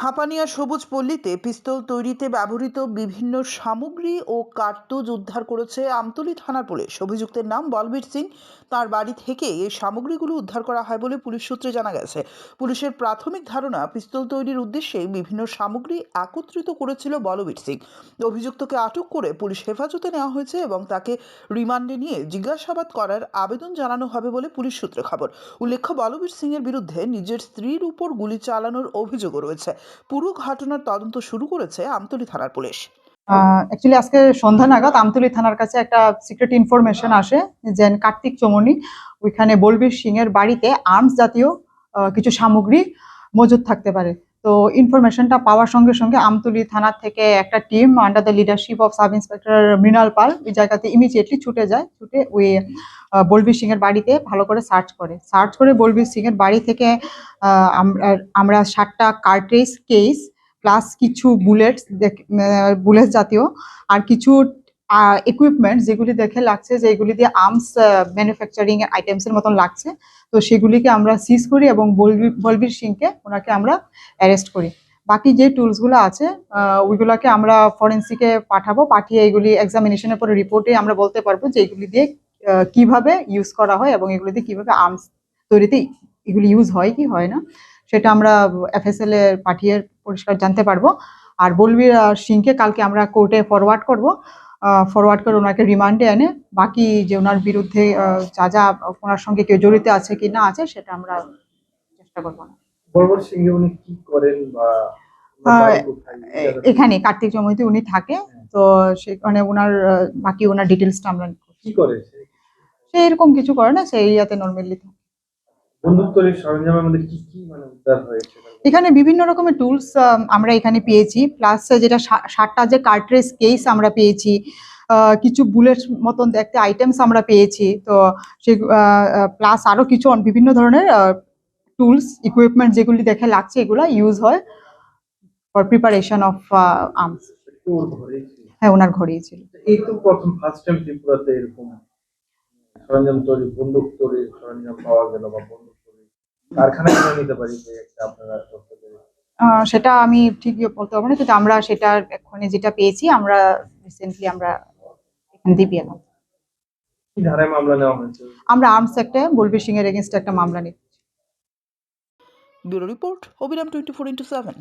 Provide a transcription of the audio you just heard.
হাঁপানিয়া সবুজ পল্লীতে পিস্তল তৈরিতে ব্যবহৃত বিভিন্ন সামগ্রী ও কার্তুজ উদ্ধার করেছে আমতলী থানার পুলিশ। অভিযুক্তের নাম বলবীর সিং। তার বাড়ি থেকে এই সামগ্রীগুলো উদ্ধার করা হয় বলে পুলিশ সূত্রে জানা গেছে। পুলিশের প্রাথমিক ধারণা, পিস্তল তৈরির উদ্দেশ্যে বিভিন্ন সামগ্রী একত্রিত করেছিল বলবীর সিং। অভিযুক্তকে আটক করে পুলিশ হেফাজতে নেওয়া হয়েছে এবং তাকে রিমান্ডে নিয়ে জিজ্ঞাসাবাদ করার আবেদন জানানো হবে বলে পুলিশ সূত্রে খবর। উল্লেখ্য, বলবীর সিং এর বিরুদ্ধে নিজের স্ত্রীর উপর গুলি চালানোর অভিযোগও রয়েছে। পুরো ঘটনার তদন্ত শুরু করেছে আমতলী থানার পুলিশ। অ্যাকচুয়ালি আজকে সন্ধ্যা নাগাদ আমতলী থানার কাছে একটা সিক্রেট ইনফরমেশন আসে যে কার্তিক চমনি, ওইখানে বলবীর সিং এর বাড়িতে আর্মস জাতীয় কিছু সামগ্রী মজুদ থাকতে পারে। তো ইনফরমেশনটা পাওয়ার সঙ্গে সঙ্গে আমতলী থানার থেকে একটা team under the leadership of sub inspector Mrinal Pal ওই জায়গাতে ইমিডিয়েটলি ছুটে যায়, ছুটে ওই বলবীর সিং এর বাড়িতে ভালো করে সার্চ করে। সার্চ করে বলবীর সিং এর বাড়ি থেকে আমরা সাতটা কার্ট্রেজ কেস প্লাস কিছু বুলেটস বুলেট জাতীয়, আর কিছু ইকুইপমেন্ট যেগুলি দেখে লাগছে যে এগুলি দিয়ে আর্মস ম্যানুফ্যাকচারিং এর আইটেমস এর মতন লাগছে, তো সেগুলিকে আমরা সিজ করি এবং বলবীর সিংকে ওনাকে আমরা অ্যারেস্ট করি। বাকি যে টুলসগুলো আছে ওইগুলোকে আমরা ফরেন্সিকে পাঠাবো। পাঠিয়ে এগুলি এক্সামিনেশনের পরে রিপোর্টে আমরা বলতে পারব যে এগুলি দিয়ে কীভাবে ইউজ করা হয় এবং এগুলি দিয়ে কীভাবে আর্মস তৈরিতে এগুলি ইউজ হয় কি হয় না, সেটা আমরা এফএসএল এ পাঠিয়ে পরিষ্কার জানতে পারব। আর বলবীর সিংকে কালকে আমরা কোর্টে ফরওয়ার্ড করব। ফরওয়ার্ড করে ওনাকে রিমান্ডে এনে বাকি যে ওনার বিরুদ্ধে যা যা ওনার সঙ্গে কেউ জড়িত আছে কি না আছে সেটা আমরা চেষ্টা করব না। এখানে কার্তিক জমিতে উনি থাকে। তো সেখানে ওনার বাকি ওনার ডিটেলসটা আমরা কি করে সে? এরকম কিছু করে না সেই এরিয়াতে নর্মালি বন্দুক তৈরির সরঞ্জামের মধ্যে কি কি মানে উদ্ধার হয়েছে? এখানে বিভিন্ন রকমের টুলস আমরা এখানে পেয়েছি। প্লাস যেটা ষাটটা যে কার্ট্রেজ কেস আমরা পেয়েছি কিছু বুলেট মতন দেখতে আইটেমস আমরা পেয়েছি। তো সে প্লাস আরও কিছু অন- বিভিন্ন ধরনের টুলস ইকুইপমেন্ট যেগুলি দেখে লাগছে এগুলো ইউজ হয় ফর প্রিপারেশন অফ আর্মস। হ্যাঁ ওনার ঘরেই ছিল। এই তো প্রথম ফার্স্ট টাইম ত্রিপুরাতে এরকম সরঞ্জাম তৈরি বন্দুক তৈরির সরঞ্জাম পাওয়া গেল বা বন্দুক তৈরি কারখানা নিতে পারি যে আপনারা আহ, সেটা আমি ঠিক বলতে পারব না কিন্তু আমরা সেটা এক্ষুনি যেটা পেয়েছি আমরা রিসেন্টলি আমরা এখান দিয়ে পেলাম। কি ধারায় মামলা নেওয়া হয়েছে? আমরা আর্মস একটা বলবি সিং এর এগেনস্ট একটা মামলা নিচ্ছি bureau report Abiram twenty four into seven